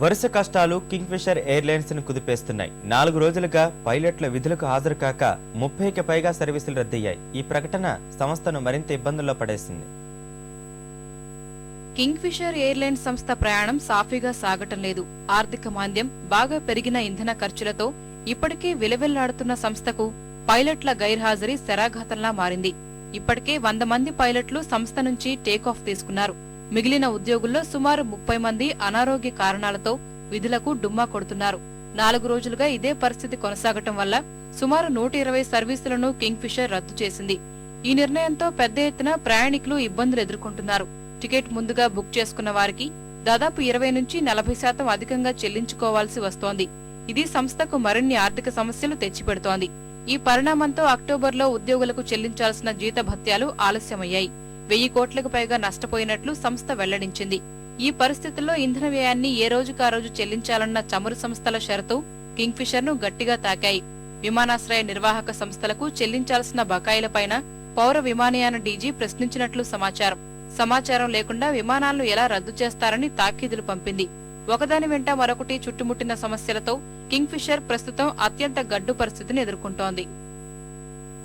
వరుస కష్టాలు కింగ్ఫిషర్ ఎయిర్లైన్స్ను కుదిపేస్తున్నాయి. నాలుగు రోజులుగా పైలట్ల విధులకు హాజరు కాక ముప్పైకి పైగా సర్వీసులు రద్దయ్యాయి. ఈ ప్రకటన సంస్థను మరింత ఇబ్బందుల్లో పడేసింది. కింగ్ ఫిషర్ ఎయిర్లైన్స్ సంస్థ ప్రయాణం సాఫీగా సాగటం లేదు. ఆర్థిక మాంద్యం బాగా పెరిగిన ఇంధన ఖర్చులతో ఇప్పటికే విలవిల్లాడుతున్న సంస్థకు పైలట్ల గైర్హాజరీ శరాఘాతంలా మారింది. ఇప్పటికే వంద మంది పైలట్లు సంస్థ నుంచి టేకాఫ్ తీసుకున్నారు. మిగిలిన ఉద్యోగుల్లో సుమారు ముప్పై మంది అనారోగ్య కారణాలతో విధులకు డుమ్మా కొడుతున్నారు. నాలుగు రోజులుగా ఇదే పరిస్థితి కొనసాగటం వల్ల సుమారు నూట ఇరవై సర్వీసులను కింగ్ ఫిషర్ రద్దు చేసింది. ఈ నిర్ణయంతో పెద్ద ఎత్తున ప్రయాణికులు ఇబ్బందులు ఎదుర్కొంటున్నారు. టికెట్ ముందుగా బుక్ చేసుకున్న వారికి దాదాపు ఇరవై నుంచి నలభై శాతం అధికంగా చెల్లించుకోవాల్సి వస్తోంది. ఇది సంస్థకు మరిన్ని ఆర్థిక సమస్యలు తెచ్చిపెడుతోంది. ఈ పరిణామంతో అక్టోబర్లో ఉద్యోగులకు చెల్లించాల్సిన జీతభత్యాలు ఆలస్యమయ్యాయి. వెయ్యి కోట్లకు పైగా నష్టపోయినట్లు సంస్థ వెల్లడించింది. ఈ పరిస్థితుల్లో ఇంధన వ్యయాన్ని ఏ రోజుకా రోజు చెల్లించాలన్న చమురు సంస్థల షరతు కింగ్ఫిషర్ను గట్టిగా తాకాయి. విమానాశ్రయ నిర్వాహక సంస్థలకు చెల్లించాల్సిన బకాయిలపైన పౌర విమానయాన డీజీ ప్రశ్నించినట్లు సమాచారం. సమాచారం లేకుండా విమానాలను ఎలా రద్దు చేస్తారని తాకీదులు పంపింది. ఒకదాని వెంట మరొకటి చుట్టుముట్టిన సమస్యలతో కింగ్ఫిషర్ ప్రస్తుతం అత్యంత గడ్డు పరిస్థితిని ఎదుర్కొంటోంది.